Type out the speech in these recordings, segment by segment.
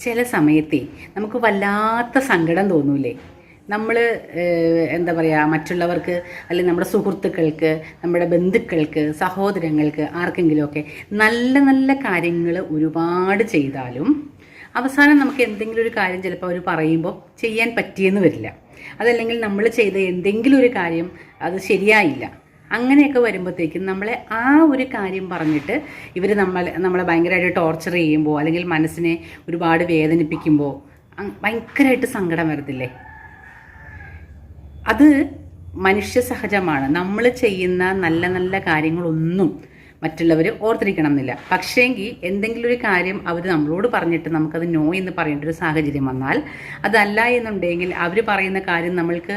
ചില സമയത്തെ നമുക്ക് വല്ലാത്ത സങ്കടം തോന്നൂലേ? നമ്മൾ എന്താ പറയുക മറ്റുള്ളവർക്ക് അല്ലെങ്കിൽ നമ്മുടെ സുഹൃത്തുക്കൾക്ക് നമ്മുടെ ബന്ധുക്കൾക്ക് സഹോദരങ്ങൾക്ക് ആർക്കെങ്കിലുമൊക്കെ നല്ല നല്ല കാര്യങ്ങൾ ഒരുപാട് ചെയ്താലും അവസാനം നമുക്ക് എന്തെങ്കിലും ഒരു കാര്യം ചിലപ്പോൾ അവർ പറയുമ്പോൾ ചെയ്യാൻ പറ്റിയെന്ന് വരില്ല. അതല്ലെങ്കിൽ നമ്മൾ ചെയ്ത എന്തെങ്കിലും ഒരു കാര്യം അത് ശരിയായില്ല. അങ്ങനെയൊക്കെ വരുമ്പോഴത്തേക്കും നമ്മളെ ആ ഒരു കാര്യം പറഞ്ഞിട്ട് ഇവർ നമ്മൾ നമ്മളെ ഭയങ്കരമായിട്ട് ടോർച്ചർ ചെയ്യുമ്പോൾ അല്ലെങ്കിൽ മനസ്സിനെ ഒരുപാട് വേദനിപ്പിക്കുമ്പോൾ ഭയങ്കരമായിട്ട് സങ്കടം വരത്തില്ലേ? അത് മനുഷ്യ സഹജമാണ്. നമ്മൾ ചെയ്യുന്ന നല്ല നല്ല കാര്യങ്ങളൊന്നും മറ്റുള്ളവർ ഓർത്തിരിക്കണം എന്നില്ല പക്ഷേങ്കിൽ എന്തെങ്കിലും ഒരു കാര്യം അവർ നമ്മളോട് പറഞ്ഞിട്ട് നമുക്കത് നോ എന്ന് പറയേണ്ട ഒരു സാഹചര്യം വന്നാൽ അതല്ല എന്നുണ്ടെങ്കിൽ അവർ പറയുന്ന കാര്യം നമ്മൾക്ക്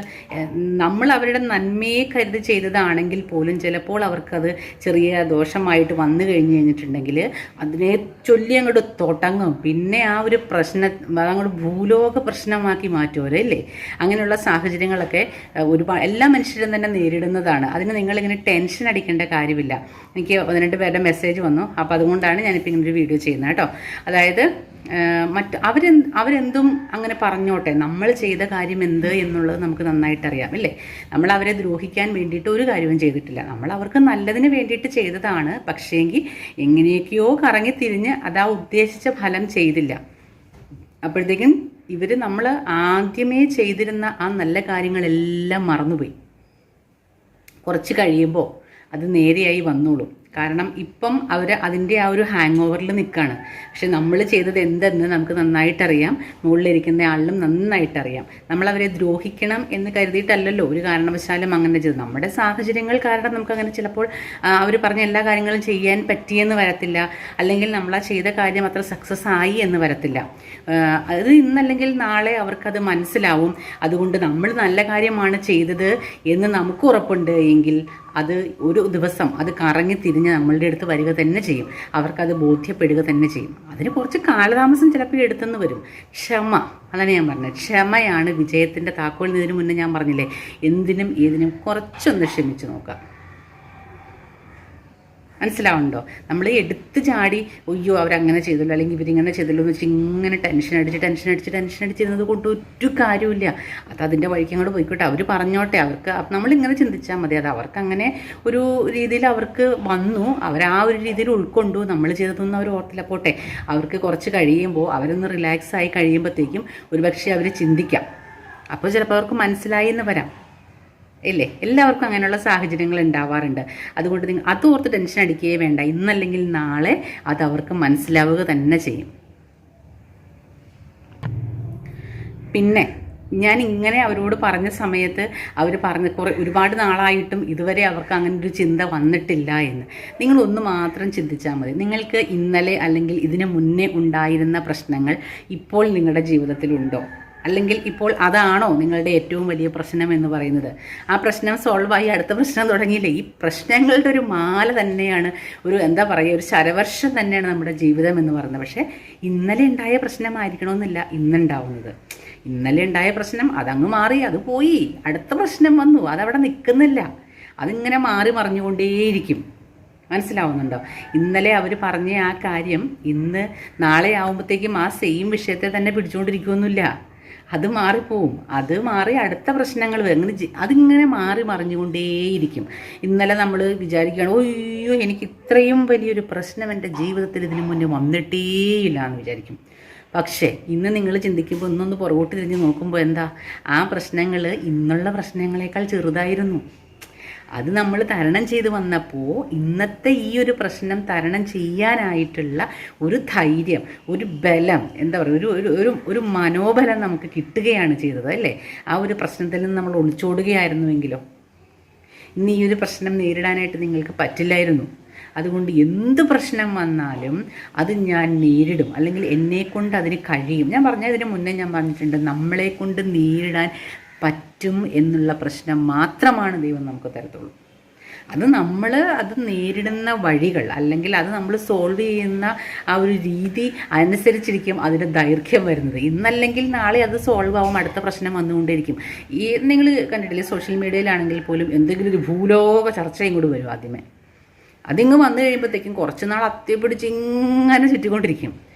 നമ്മൾ അവരുടെ നന്മയെ കരുതി ചെയ്തതാണെങ്കിൽ പോലും ചിലപ്പോൾ അവർക്കത് ചെറിയ ദോഷമായിട്ട് വന്നു കഴിഞ്ഞ് കഴിഞ്ഞിട്ടുണ്ടെങ്കിൽ അതിനെ ചൊല്ലി അങ്ങോട്ട് തൊട്ടങ്ങും. പിന്നെ ആ ഒരു പ്രശ്ന അതങ്ങോട്ട് ഭൂലോക പ്രശ്നമാക്കി മാറ്റുമല്ലോ അങ്ങനെയുള്ള സാഹചര്യങ്ങളൊക്കെ ഒരുപാട് എല്ലാ മനുഷ്യരും തന്നെ നേരിടുന്നതാണ്. അതിന് നിങ്ങളിങ്ങനെ ടെൻഷൻ അടിക്കേണ്ട കാര്യമില്ല. എനിക്ക് രണ്ട് പേരുടെ മെസ്സേജ് വന്നു. അപ്പോൾ അതുകൊണ്ടാണ് ഞാനിപ്പോൾ ഇങ്ങനെ ഒരു വീഡിയോ ചെയ്യുന്നത് കേട്ടോ. അതായത് മറ്റ് അവരെ അവരെന്തും അങ്ങനെ പറഞ്ഞോട്ടെ. നമ്മൾ ചെയ്ത കാര്യം എന്ത് എന്നുള്ളത് നമുക്ക് നന്നായിട്ട് അറിയാം അല്ലേ നമ്മൾ അവരെ ദ്രോഹിക്കാൻ വേണ്ടിയിട്ട് ഒരു കാര്യവും ചെയ്തിട്ടില്ല. നമ്മൾ അവർക്ക് നല്ലതിന് വേണ്ടിയിട്ട് ചെയ്തതാണ്. പക്ഷേങ്കിൽ എങ്ങനെയൊക്കെയോ കറങ്ങി തിരിഞ്ഞ് അത് ആ ഉദ്ദേശിച്ച ഫലം ചെയ്തില്ല. അപ്പോഴത്തേക്കും ഇവർ നമ്മൾ ആദ്യമേ ചെയ്തിരുന്ന ആ നല്ല കാര്യങ്ങളെല്ലാം മറന്നുപോയി. കുറച്ച് കഴിയുമ്പോൾ അത് നേരെയായി വന്നോളും. കാരണം ഇപ്പം അവർ അതിന്റെ ആ ഒരു ഹാങ് ഓവറിൽ നിൽക്കുകയാണ് പക്ഷെ നമ്മൾ ചെയ്തത് എന്തെന്ന് നമുക്ക് നന്നായിട്ടറിയാം. മുകളിലിരിക്കുന്ന ആളിലും നന്നായിട്ടറിയാം. നമ്മൾ അവരെ ദ്രോഹിക്കണം എന്ന് കരുതിയിട്ടല്ലല്ലോ. ഒരു കാരണവശാലും അങ്ങനെ ചെയ്തു നമ്മുടെ സാഹചര്യങ്ങൾ കാരണം നമുക്ക് അങ്ങനെ ചിലപ്പോൾ അവർ പറഞ്ഞ എല്ലാ കാര്യങ്ങളും ചെയ്യാൻ പറ്റിയെന്ന് വരത്തില്ല. അല്ലെങ്കിൽ നമ്മൾ ആ ചെയ്ത കാര്യം അത്ര സക്സസ് ആയി എന്ന് വരത്തില്ല. അത് ഇന്നല്ലെങ്കിൽ നാളെ അവർക്കത് മനസ്സിലാവും. അതുകൊണ്ട് നമ്മൾ നല്ല കാര്യമാണ് ചെയ്തത് എന്ന് നമുക്ക് ഉറപ്പുണ്ട് എങ്കിൽ അത് ഒരു ദിവസം അത് കറങ്ങി തിരിഞ്ഞ് നമ്മളുടെ അടുത്ത് വരിക തന്നെ ചെയ്യും. അവർക്കത് ബോധ്യപ്പെടുക തന്നെ ചെയ്യും. അതിന് കുറച്ച് കാലതാമസം ചിലപ്പോൾ എടുത്തെന്ന് വരും. ക്ഷമ അതാണ് ഞാൻ പറഞ്ഞത്. ക്ഷമയാണ് വിജയത്തിന്റെ താക്കോൽ ഇതിനു മുന്നേ ഞാൻ പറഞ്ഞില്ലേ? എന്തിനും ഏതിനും കുറച്ചൊന്ന് ക്ഷമിച്ച് നോക്കാം മനസ്സിലാവുന്നുണ്ടോ? നമ്മൾ എടുത്ത് ചാടി അയ്യോ അവരങ്ങനെ ചെയ്തല്ലോ അല്ലെങ്കിൽ ഇവരിങ്ങനെ ചെയ്തല്ലോ എന്ന് വെച്ച് ഇങ്ങനെ ടെൻഷൻ അടിച്ച് ടെൻഷൻ അടിച്ച് ടെൻഷൻ അടിച്ചിരുന്നത് കൊണ്ട് ഒരു കാര്യമില്ല അത് അതിന്റെ വഴിക്ക് അങ്ങോട്ട് പോയിക്കോട്ടെ. അവർ പറഞ്ഞോട്ടെ. അവർക്ക് നമ്മളിങ്ങനെ ചിന്തിച്ചാൽ മതി. അത് അവർക്ക് അങ്ങനെ ഒരു രീതിയിൽ അവർക്ക് വന്നു. അവർ ആ ഒരു രീതിയിൽ ഉൾക്കൊണ്ടു. നമ്മൾ ചെയ്തതൊന്നും അവർ ഓർത്തില്ല. പോട്ടെ. അവർക്ക് കുറച്ച് കഴിയുമ്പോൾ അവരൊന്ന് റിലാക്സ് ആയി കഴിയുമ്പോഴത്തേക്കും ഒരുപക്ഷെ അവർ ചിന്തിക്കാം. അപ്പോൾ ചിലപ്പോൾ അവർക്ക് മനസ്സിലായി എന്ന് വരാം. ഇല്ലേ? എല്ലാവർക്കും അങ്ങനെയുള്ള സാഹചര്യങ്ങൾ ഉണ്ടാവാറുണ്ട്. അതുകൊണ്ട് നിങ്ങൾ അത് ഓർത്ത് ടെൻഷൻ അടിക്കുകയേ വേണ്ട. ഇന്നല്ലെങ്കിൽ നാളെ അത് അവർക്ക് മനസ്സിലാവുക തന്നെ ചെയ്യും. പിന്നെ ഞാൻ ഇങ്ങനെ അവരോട് പറഞ്ഞ സമയത്ത് അവർ പറഞ്ഞ കുറേ ഒരുപാട് നാളായിട്ടും ഇതുവരെ അവർക്ക് അങ്ങനെ ഒരു ചിന്ത വന്നിട്ടില്ല എന്ന്. നിങ്ങൾ ഒന്ന് മാത്രം ചിന്തിച്ചാൽ മതി. നിങ്ങൾക്ക് ഇന്നലെ അല്ലെങ്കിൽ ഇതിനു മുന്നേ ഉണ്ടായിരുന്ന പ്രശ്നങ്ങൾ ഇപ്പോൾ നിങ്ങളുടെ ജീവിതത്തിലുണ്ടോ? അല്ലെങ്കിൽ ഇപ്പോൾ അതാണോ നിങ്ങളുടെ ഏറ്റവും വലിയ പ്രശ്നം എന്ന് പറയുന്നത്? ആ പ്രശ്നം സോൾവ് ആയി അടുത്ത പ്രശ്നം തുടങ്ങിയില്ലേ? ഈ പ്രശ്നങ്ങളുടെ ഒരു മാല തന്നെയാണ് ഒരു എന്താ പറയുക ഒരു ശരവർഷം തന്നെയാണ് നമ്മുടെ ജീവിതം എന്ന് പറയുന്നത്. പക്ഷേ ഇന്നലെ ഉണ്ടായ പ്രശ്നമായിരിക്കണമെന്നില്ല ഇന്നുണ്ടാവുന്നത്. ഇന്നലെ ഉണ്ടായ പ്രശ്നം അതങ്ങ് മാറി അത് പോയി. അടുത്ത പ്രശ്നം വന്നു അതവിടെ നിൽക്കുന്നില്ല. അതിങ്ങനെ മാറി മറിഞ്ഞുകൊണ്ടേയിരിക്കും. മനസ്സിലാവുന്നുണ്ടോ? ഇന്നലെ അവർ പറഞ്ഞ ആ കാര്യം ഇന്ന് നാളെ ആവുമ്പോഴത്തേക്കും ആ സെയിം വിഷയത്തെ തന്നെ പിടിച്ചുകൊണ്ടിരിക്കുമൊന്നുമില്ല അത് മാറിപ്പോവും. അത് മാറി അടുത്ത പ്രശ്നങ്ങൾ അങ്ങനെ അതിങ്ങനെ മാറി മറിഞ്ഞുകൊണ്ടേയിരിക്കും. ഇന്നലെ നമ്മൾ വിചാരിക്കുകയാണ് ഒയ്യോ എനിക്ക് ഇത്രയും വലിയൊരു പ്രശ്നം എന്റെ ജീവിതത്തിൽ ഇതിനു മുന്നേ വന്നിട്ടേയില്ല എന്ന് വിചാരിക്കും. പക്ഷേ ഇന്ന് നിങ്ങൾ ചിന്തിക്കുമ്പോൾ ഇന്നൊന്ന് പുറകോട്ട് തിരിഞ്ഞ് നോക്കുമ്പോൾ എന്താ? ആ പ്രശ്നങ്ങൾ ഇന്നുള്ള പ്രശ്നങ്ങളെക്കാൾ ചെറുതായിരുന്നു. അത് നമ്മൾ തരണം ചെയ്ത് വന്നപ്പോൾ ഇന്നത്തെ ഈ ഒരു പ്രശ്നം തരണം ചെയ്യാനായിട്ടുള്ള ഒരു ധൈര്യം ഒരു ബലം എന്താ പറയുക ഒരു ഒരു ഒരു മനോബലം നമുക്ക് കിട്ടുകയാണ് ചെയ്തത് അല്ലേ? ആ ഒരു പ്രശ്നത്തിൽ നിന്ന് നമ്മൾ ഒളിച്ചോടുകയായിരുന്നുവെങ്കിലോ? ഇന്ന് ഈ ഒരു പ്രശ്നം നേരിടാനായിട്ട് നിങ്ങൾക്ക് പറ്റില്ലായിരുന്നു. അതുകൊണ്ട് എന്ത് പ്രശ്നം വന്നാലും അത് ഞാൻ നേരിടും. അല്ലെങ്കിൽ എന്നെ കൊണ്ട് അതിന് കഴിയും. ഞാൻ പറഞ്ഞതിന് മുന്നേ ഞാൻ പറഞ്ഞിട്ടുണ്ട് നമ്മളെ കൊണ്ട് നേരിടാൻ പറ്റും എന്നുള്ള പ്രശ്നം മാത്രമാണ് ദൈവം നമുക്ക് തരത്തുള്ളൂ. അത് നമ്മൾ അത് നേരിടുന്ന വഴികൾ അല്ലെങ്കിൽ അത് നമ്മൾ സോൾവ് ചെയ്യുന്ന ആ ഒരു രീതി അനുസരിച്ചിരിക്കും അതിന്റെ ദൈർഘ്യം വരുന്നത്. ഇന്നല്ലെങ്കിൽ നാളെ അത് സോൾവ് ആവും അടുത്ത പ്രശ്നം വന്നുകൊണ്ടിരിക്കും ഈ നിങ്ങൾ കണ്ടിട്ടില്ലേ സോഷ്യൽ മീഡിയയിലാണെങ്കിൽ പോലും എന്തെങ്കിലും ഒരു ഭൂലോക ചർച്ച ഇങ്ങോട്ട് വരും ആദ്യമേ. അതിങ്ങ് വന്നു കഴിയുമ്പോഴത്തേക്കും കുറച്ച് നാൾ അത്യപിടിച്ച് ഇങ്ങനെ ചുറ്റിക്കൊണ്ടിരിക്കും.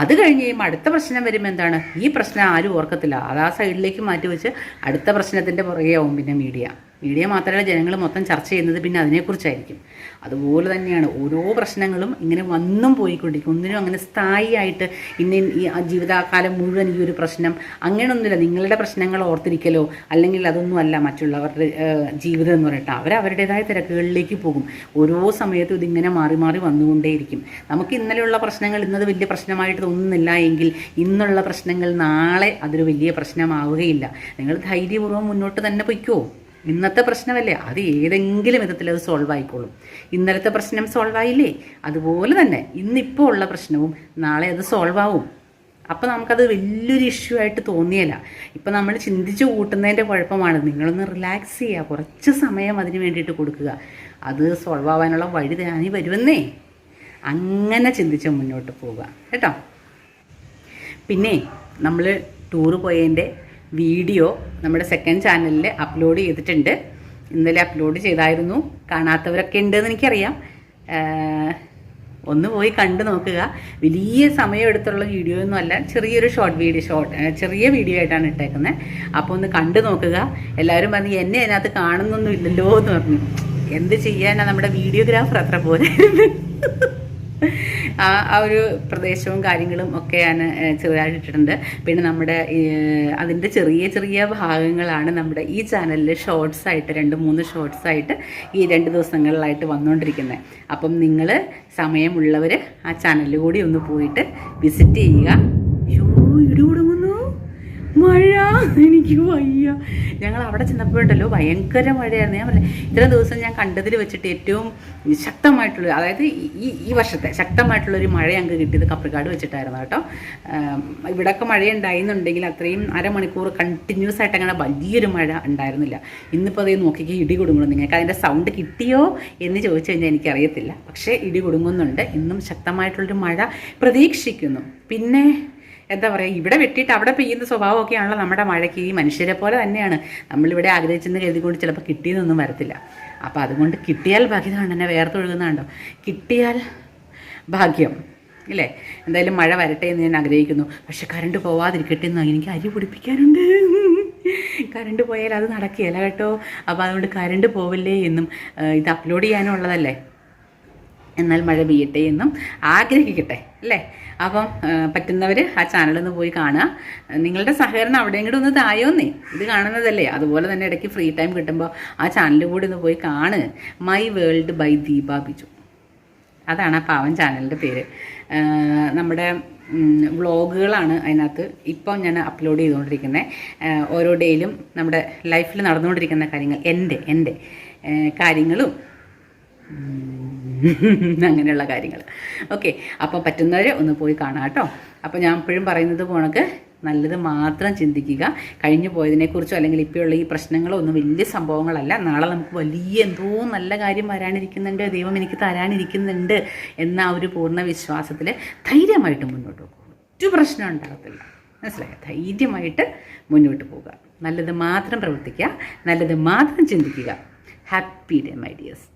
അത് കഴിഞ്ഞ് കഴിയുമ്പോൾ അടുത്ത പ്രശ്നം വരുമ്പോൾ എന്താണ്? ഈ പ്രശ്നം ആരും ഓർക്കത്തില്ല. അത് ആ സൈഡിലേക്ക് മാറ്റി വെച്ച് അടുത്ത പ്രശ്നത്തിന്റെ പുറകെ ആവും പിന്നെ മീഡിയ മീഡിയ മാത്രമല്ല ജനങ്ങൾ മൊത്തം ചർച്ച ചെയ്യുന്നത് പിന്നെ അതിനെക്കുറിച്ചായിരിക്കും. അതുപോലെ തന്നെയാണ് ഓരോ പ്രശ്നങ്ങളും ഇങ്ങനെ വന്നും പോയിക്കൊണ്ടിരിക്കും. ഒന്നിനും അങ്ങനെ സ്ഥായിയായിട്ട് ഇന്ന ഈ ജീവിതകാലം മുഴുവൻ ഈ ഒരു പ്രശ്നം അങ്ങനെയൊന്നുമില്ല. നിങ്ങളുടെ പ്രശ്നങ്ങൾ ഓർത്തിരിക്കലോ അല്ലെങ്കിൽ അതൊന്നും അല്ല മറ്റുള്ളവരുടെ ജീവിതം എന്ന് പറഞ്ഞിട്ട്. അവർ അവരുടേതായ തിരക്കുകളിലേക്ക് പോകും. ഓരോ സമയത്തും ഇതിങ്ങനെ മാറി മാറി വന്നുകൊണ്ടേയിരിക്കും. നമുക്ക് ഇന്നലെയുള്ള പ്രശ്നങ്ങൾ ഇന്നത് വലിയ പ്രശ്നമായിട്ട് തോന്നുന്നില്ല എങ്കിൽ ഇന്നുള്ള പ്രശ്നങ്ങൾ നാളെ അതൊരു വലിയ പ്രശ്നമാവുകയില്ല. നിങ്ങൾ ധൈര്യപൂർവം മുന്നോട്ട് തന്നെ പൊയ്ക്കോ. ഇന്നത്തെ പ്രശ്നമല്ലേ? അത് ഏതെങ്കിലും വിധത്തിൽ അത് സോൾവ് ആയിക്കോളും. ഇന്നലത്തെ പ്രശ്നം സോൾവ് ആയില്ലേ? അതുപോലെ തന്നെ ഇന്നിപ്പോൾ ഉള്ള പ്രശ്നവും നാളെ അത് സോൾവ് ആവും. അപ്പോൾ നമുക്കത് വലിയൊരു ഇഷ്യൂ ആയിട്ട് തോന്നിയല്ല. ഇപ്പം നമ്മൾ ചിന്തിച്ച് കൂട്ടുന്നതിന്റെ കുഴപ്പമാണ്. നിങ്ങളൊന്ന് റിലാക്സ് ചെയ്യുക. കുറച്ച് സമയം അതിന് വേണ്ടിയിട്ട് കൊടുക്കുക. അത് സോൾവ് ആവാനുള്ള വഴി താനി വരുമെന്നേ. അങ്ങനെ ചിന്തിച്ച് മുന്നോട്ട് പോവുക. കേട്ടോ? പിന്നെ നമ്മൾ ടൂറ് പോയതിന്റെ വീഡിയോ നമ്മുടെ സെക്കൻഡ് ചാനലിൽ അപ്ലോഡ് ചെയ്തിട്ടുണ്ട്. ഇന്നലെ അപ്ലോഡ് ചെയ്തായിരുന്നു. കാണാത്തവരൊക്കെ ഉണ്ടെന്ന് എനിക്കറിയാം. ഒന്ന് പോയി കണ്ടു നോക്കുക. വലിയ സമയം എടുത്തുള്ള വീഡിയോ ഒന്നും അല്ല. ചെറിയൊരു ഷോർട്ട് വീഡിയോ ഷോർട്ട് ചെറിയ വീഡിയോ ആയിട്ടാണ് ഇട്ടേക്കുന്നത് അപ്പോൾ ഒന്ന് കണ്ടു നോക്കുക. എല്ലാവരും പറഞ്ഞ് എന്നെ അതിനകത്ത് കാണുന്നൊന്നും ഇല്ലല്ലോ എന്ന് പറഞ്ഞു. എന്ത് ചെയ്യാനാണ് നമ്മുടെ വീഡിയോഗ്രാഫർ അത്ര പോലെ ആ ആ ഒരു പ്രദേശവും കാര്യങ്ങളും ഒക്കെ ഞാൻ ചെറുതായിട്ടിട്ടുണ്ട് പിന്നെ നമ്മുടെ അതിന്റെ ചെറിയ ചെറിയ ഭാഗങ്ങളാണ് നമ്മുടെ ഈ ചാനലിൽ ഷോർട്സ് ആയിട്ട് രണ്ട് മൂന്ന് ഷോർട്സ് ആയിട്ട് ഈ രണ്ട് ദിവസങ്ങളിലായിട്ട് വന്നുകൊണ്ടിരിക്കുന്നത് അപ്പം നിങ്ങൾ സമയമുള്ളവർ ആ ചാനലിൽ കൂടി ഒന്ന് പോയിട്ട് വിസിറ്റ് ചെയ്യുക. അയ്യോ ഇടി കൊടുങ്ങുന്നു. മഴ. എനിക്ക് വയ്യ. ഞങ്ങൾ അവിടെ ചെന്നപ്പോഴുണ്ടല്ലോ ഭയങ്കര മഴയായിരുന്നു. ഞാൻ പറഞ്ഞത് ഇത്രയും ദിവസം ഞാൻ കണ്ടതിൽ വെച്ചിട്ട് ഏറ്റവും ശക്തമായിട്ടുള്ള അതായത് ഈ ഈ വർഷത്തെ ശക്തമായിട്ടുള്ള ഒരു മഴ ഞങ്ങൾക്ക് കിട്ടിയത് കപ്രിക്കാട് വെച്ചിട്ടായിരുന്നു കേട്ടോ. ഇവിടെയൊക്കെ മഴ ഉണ്ടായിരുന്നുണ്ടെങ്കിൽ അത്രയും അരമണിക്കൂർ കണ്ടിന്യൂസ് ആയിട്ട് അങ്ങനെ വലിയൊരു മഴ ഉണ്ടായിരുന്നില്ല. ഇന്നിപ്പോൾ അതേ നോക്കിക്ക് ഇടി കൊടുങ്ങുന്നു. നിങ്ങൾക്ക് അതിന്റെ സൗണ്ട് കിട്ടിയോ എന്ന് ചോദിച്ചു കഴിഞ്ഞാൽ എനിക്കറിയത്തില്ല. പക്ഷേ ഇടി കൊടുങ്ങുന്നുണ്ട്. ഇന്നും ശക്തമായിട്ടുള്ളൊരു മഴ പ്രതീക്ഷിക്കുന്നു. പിന്നെ എന്താ പറയുക ഇവിടെ വെട്ടിയിട്ട് അവിടെ പെയ്യുന്ന സ്വഭാവമൊക്കെയാണല്ലോ നമ്മുടെ മഴയ്ക്ക്. ഈ മനുഷ്യരെ പോലെ തന്നെയാണ്. നമ്മളിവിടെ ആഗ്രഹിച്ചെന്ന് കരുതിക്കൊണ്ട് ചിലപ്പോൾ കിട്ടിയെന്നൊന്നും വരത്തില്ല. അപ്പോൾ അതുകൊണ്ട് കിട്ടിയാൽ ഭാഗ്യമാണ് എന്നെ വേർത്തൊഴുകുന്നുണ്ടോ കിട്ടിയാൽ ഭാഗ്യം. ഇല്ലേ? എന്തായാലും മഴ വരട്ടെ എന്ന് ഞാൻ ആഗ്രഹിക്കുന്നു. പക്ഷെ കറണ്ട് പോവാതിരിക്കട്ടെ എന്ന് എനിക്ക് അരി പിടിപ്പിക്കാനുണ്ട്. കറണ്ട് പോയാൽ അത് നടക്കുകയില്ല കേട്ടോ. അപ്പോൾ അതുകൊണ്ട് കറണ്ട് പോവില്ലേ എന്നും ഇത് അപ്ലോഡ് ചെയ്യാനുള്ളതല്ലേ? എന്നാൽ മഴ പെയ്യട്ടെ എന്നും ആഗ്രഹിക്കട്ടെ അല്ലേ? അപ്പം പറ്റുന്നവർ ആ ചാനലൊന്ന് പോയി കാണുക. നിങ്ങളുടെ സഹകരണം അവിടെയും കൂടെ ഒന്ന് തായോന്നേ ഇത് കാണുന്നതല്ലേ. അതുപോലെ തന്നെ ഇടയ്ക്ക് ഫ്രീ ടൈം കിട്ടുമ്പോൾ ആ ചാനൽ കൂടി ഒന്ന് പോയി കാണ് my world by Deepa Biju. അതാണ് ആ പാവൻ ചാനലിന്റെ പേര്. നമ്മുടെ വ്ളോഗുകളാണ് അതിനകത്ത് ഇപ്പം ഞാൻ അപ്ലോഡ് ചെയ്തുകൊണ്ടിരിക്കുന്നത് ഓരോ ഡേയിലും നമ്മുടെ ലൈഫിൽ നടന്നുകൊണ്ടിരിക്കുന്ന കാര്യങ്ങൾ എന്റെ എന്റെ കാര്യങ്ങളും. അങ്ങനെയുള്ള കാര്യങ്ങൾ. ഓക്കെ അപ്പോൾ പറ്റുന്നവർ ഒന്ന് പോയി കാണാം കേട്ടോ. അപ്പോൾ ഞാൻ എപ്പോഴും പറയുന്നത് പോണക്ക് നല്ലത് മാത്രം ചിന്തിക്കുക. കഴിഞ്ഞു പോയതിനെക്കുറിച്ചോ അല്ലെങ്കിൽ ഇപ്പോഴുള്ള ഈ പ്രശ്നങ്ങളോ ഒന്നും വലിയ സംഭവങ്ങളല്ല. നാളെ നമുക്ക് വലിയ എന്തോ നല്ല കാര്യം വരാനിരിക്കുന്നുണ്ട്. ദൈവം എനിക്ക് തരാനിരിക്കുന്നുണ്ട് എന്ന ഒരു പൂർണ വിശ്വാസത്തിൽ ധൈര്യമായിട്ട് മുന്നോട്ട് പോകും. ഒരു പ്രശ്നം ഉണ്ടാകത്തില്ല. മനസ്സിലായോ? ധൈര്യമായിട്ട് മുന്നോട്ട് പോവുക. നല്ലത് മാത്രം പ്രവർത്തിക്കുക. നല്ലത് മാത്രം ചിന്തിക്കുക. Happy day my dears